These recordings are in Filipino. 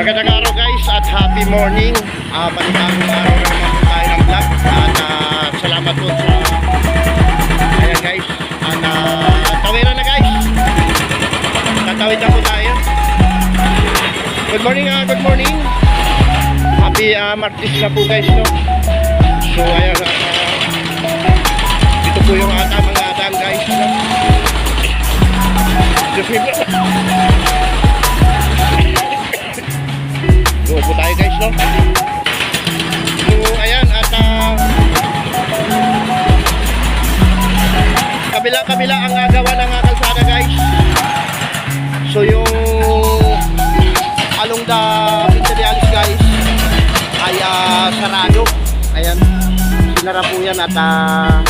Magandang araw guys at happy morning. Uh, panibagong araw na naman tayo ng vlog. At ah, salamat po sa... Ayan guys. At uh, tawiran na guys. Tatawid na po tayo. Good morning, ah, good morning. Happy uh, Martis na po guys, no? So ayan, ah, dito po yung ata mga dam guys, no? Kabila-kabila ang agawa ng kalsada guys. So, yung along the Pintadialis guys ay ah, sarado. Ayan, sinara po yan at ah,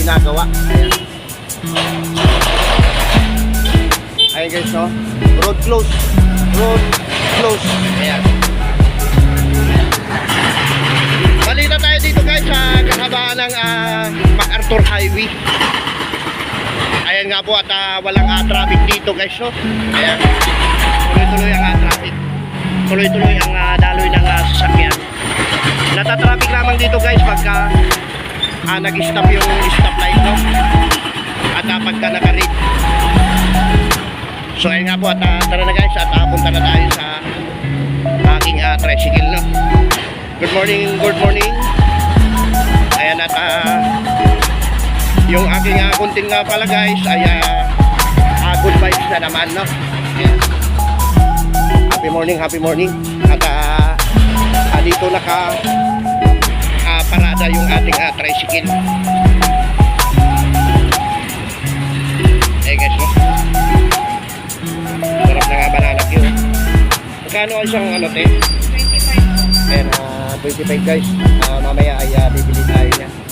ginagawa. Ayan. Ayan guys, no? Road close. Road close. Ayan. MacArthur Highway. Ayan nga po at ah, walang ah, traffic dito guys, no? Ayan. Tuloy-tuloy ang ah, traffic. Tuloy-tuloy ang ah, daloy ng ah, sasakyan. Natatraffic lamang dito guys pagka ah, nag-stop yung stoplight, no? At ah, pagka naka-red. So ayun nga po at ah, tara na guys at uh, punta na tayo sa aking ah, tricycle no. Good morning, good morning. Ayan at ah, yung aking uh, kunting nga pala guys ay ah, ah, good vibes na naman no. Happy morning, happy morning. At ah, ah, dito naka ah, parada yung ating ah, tricycle. Eh guys no. Sarap na nga banana Q. Magkano ang isang ano te? 25. Ayan, ah, 25 guys. Ah, mamaya ay ah, bibili tayo niya.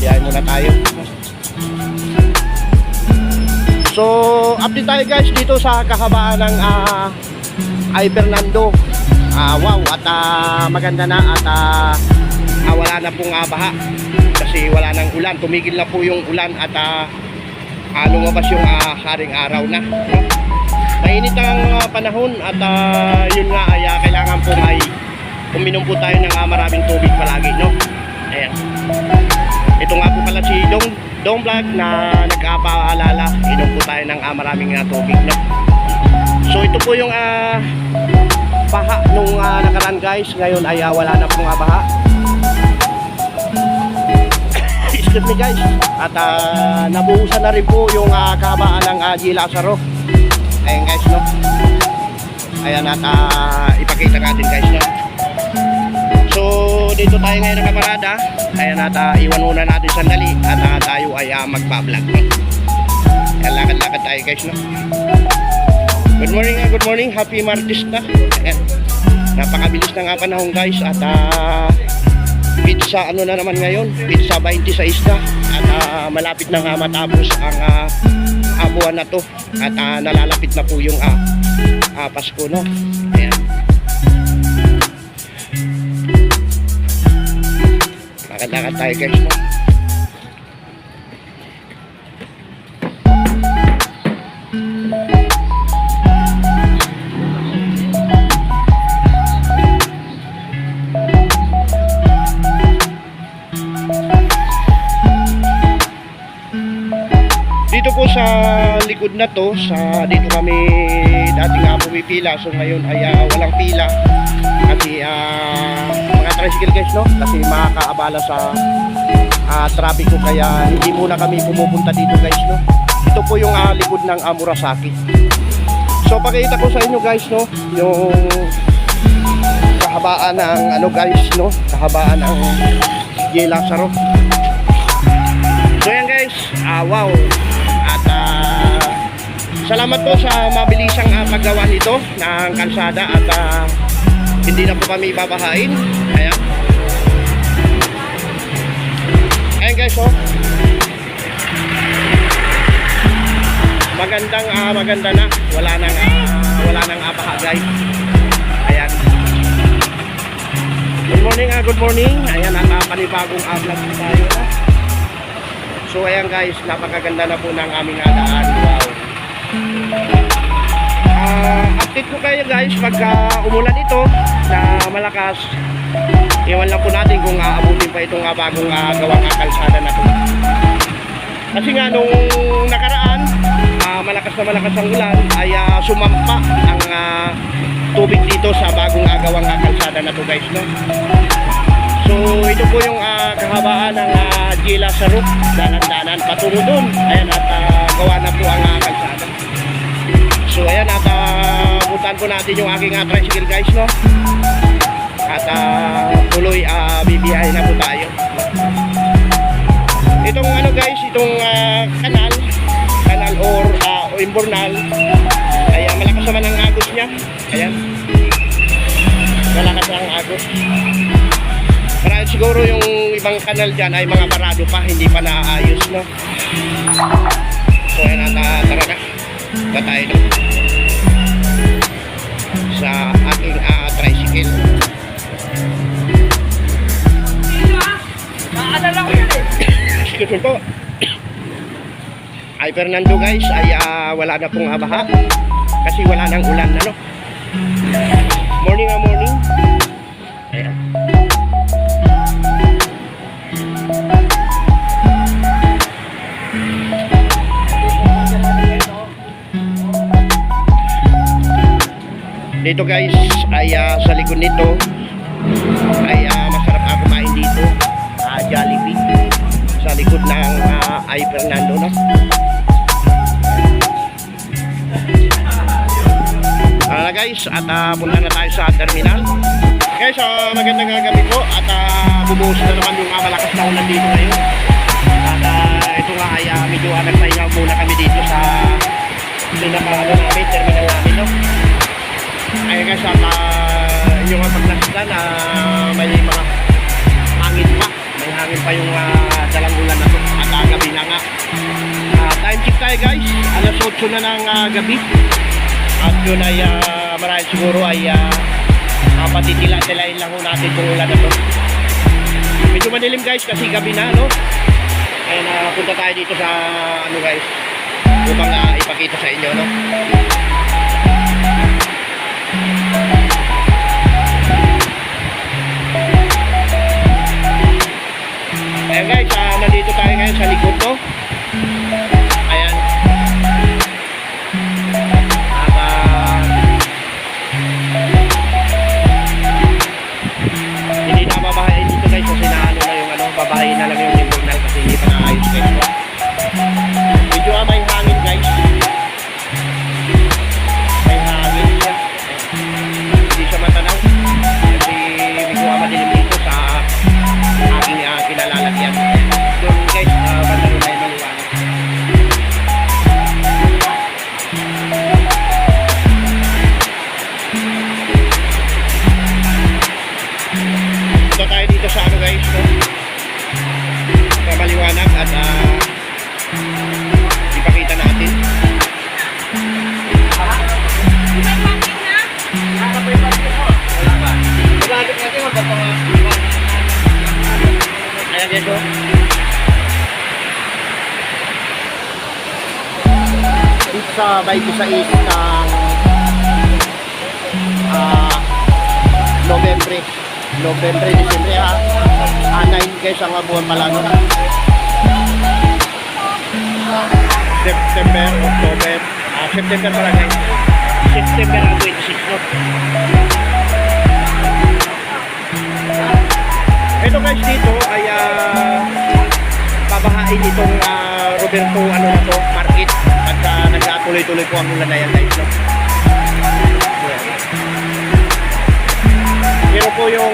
Mabiyahin muna tayo. So, update tayo guys dito sa kahabaan ng ah, ay Fernando. Ah, wow, at ah, maganda na at ah, ah, wala na pong ah, baha. Kasi wala nang ulan. Tumigil na po yung ulan at ah, ah, lumabas yung ah, haring araw na. No? Mainit ang ah, panahon at ah, yun nga ay ah, kailangan po ay uminom po tayo ng ah, maraming tubig palagi, no? Ayan. Dong Dong Vlog na nagpapaalala, inom po tayo ng ah, maraming ah, tubig, no? So ito po yung ah, baha nung ah, nakaraan guys. Ngayon ay ah, wala na pong ah, baha. Excuse me guys. At ah, nabuhusan na rin po yung ah, kahabaan ng uh, G. Lazaro. Ayan guys, no? Ayan at ah, ipakita natin guys, no? So, dito tayo ngayon nakaparada. Ayan at ah, iwan muna natin sandali at ah, tayo ay uh, magpa-vlog, no? Ayan, lakad-lakad tayo guys, no? Good morning, ah, good morning. Happy Martis na. Ayan. Napakabilis na nga panahon guys at ah, pizza ano na naman ngayon pizza 26 na at ah, malapit na nga matapos ang ah, buwan na to at ah, nalalapit na po yung ah, ah, Pasko no lakad-lakad tayo guys no dito po sa likod na to sa dito kami dati nga pumipila so ngayon ay ah, walang pila. Kasi ah, mga tricycle guys no? Kasi makakaabala sa ah, traffic ko. Kaya hindi muna kami pumupunta dito guys no? Ito po yung ah, likod ng ah, Murasaki. So pakita ko sa inyo guys no? Yung kahabaan ng ano guys no? Kahabaan ng J. So yan guys. Ah, wow. At ah, salamat po sa mabilisang uh, paggawa nito ng kalsada at ah, hindi na po kami babahain. Ayan. Ayan guys, oh. Magandang ah, maganda na. Wala nang ah, wala nang apaha guys. Ayan. Good morning, ah, good morning. Ayan, at ah, panibagong ah, vlog tayo. Ah. So ayan guys, napakaganda na po ng aming ah, daan. Wow. Ah, update ko kayo guys pagka umulan ito na malakas. Iwan lang po natin kung aabutin pa itong ah, bagong ah, gawang kalsada na to. Kasi nga nung nakaraan, ah, malakas na malakas ang ulan ay ah, sumampa ang ah, tubig dito sa bagong agawang ah, kalsada na to guys no. So ito po yung ah, kahabaan ng uh, Gila Saruk, dalan-dalan patungo dun. Ayan at ah, gawa na po ang ah, kalsada. So ayan at uh, butan po natin yung aking uh, tricycle guys no. At ah, tuloy uh, bibiyahe na po tayo. Itong ano guys, itong ah, kanal, kanal or uh, imbornal, ay ah, malakas naman ang agos niya. Ayan. Malakas ang agos. Marahil siguro yung ibang kanal dyan ay mga barado pa, hindi pa naayos no. So ayan ah, tara na. Ba tayo no? Sa aking ah, tricycle. Excuse me po. Ay Fernando guys, ay ah, wala na pong abaha. Kasi wala nang ulan ano. Morning ah morning. Ayan. Dito guys, ay ah, sa likod nito ay ah, masarap ako kumain dito. Ah, Jollibee sa likod ng ah, ay Fernando no. Ah guys, at ah, punta na tayo sa terminal. Guys, ah, magandang gabi po at uh, bumuhos na naman yung ah, malakas na ulan dito ngayon. At ah, ito nga ay uh, medyo uh, nagpahinga muna kami dito sa pinaka ano namin, terminal namin no. Ay guys, at uh, yung uh, paglasdan na may mga hangin pa. May hangin pa yung uh, dalang ulan na to. At uh, gabi na nga. Ah, time check tayo guys. Alas 8 na ng ah, gabi. At yun ay uh, marahil siguro ay uh, uh, patitila-tilain lang ho natin kung ulan na to. Medyo madilim guys kasi gabi na no. Kaya na punta tayo dito sa ano guys upang uh, ipakita sa inyo no. Ayan guys, ah, nandito tayo ngayon sa likod no. Ayan. At ah, hindi na babahayin dito guys kasi naano na yung ano, babahayin na lang yung at uh, ipakita natin. Ayan guys, oh. Isa by isa is ng ah November. November, December ha. Ah, 9 guys ang buwan pala no. September, October, ah, September pala guys. September ang 26 no. Ito guys dito ay ah, babahain itong ah, Roberto ano na to, market at uh, nagkatuloy-tuloy po ang ulan na yan guys no. Pero po yung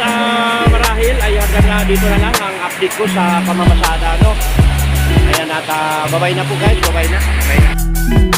ah, marahil ay hanggang na dito na lang ang update ko sa pamamasada no. Ayan at uh, babay na po guys, babay na. Babay na.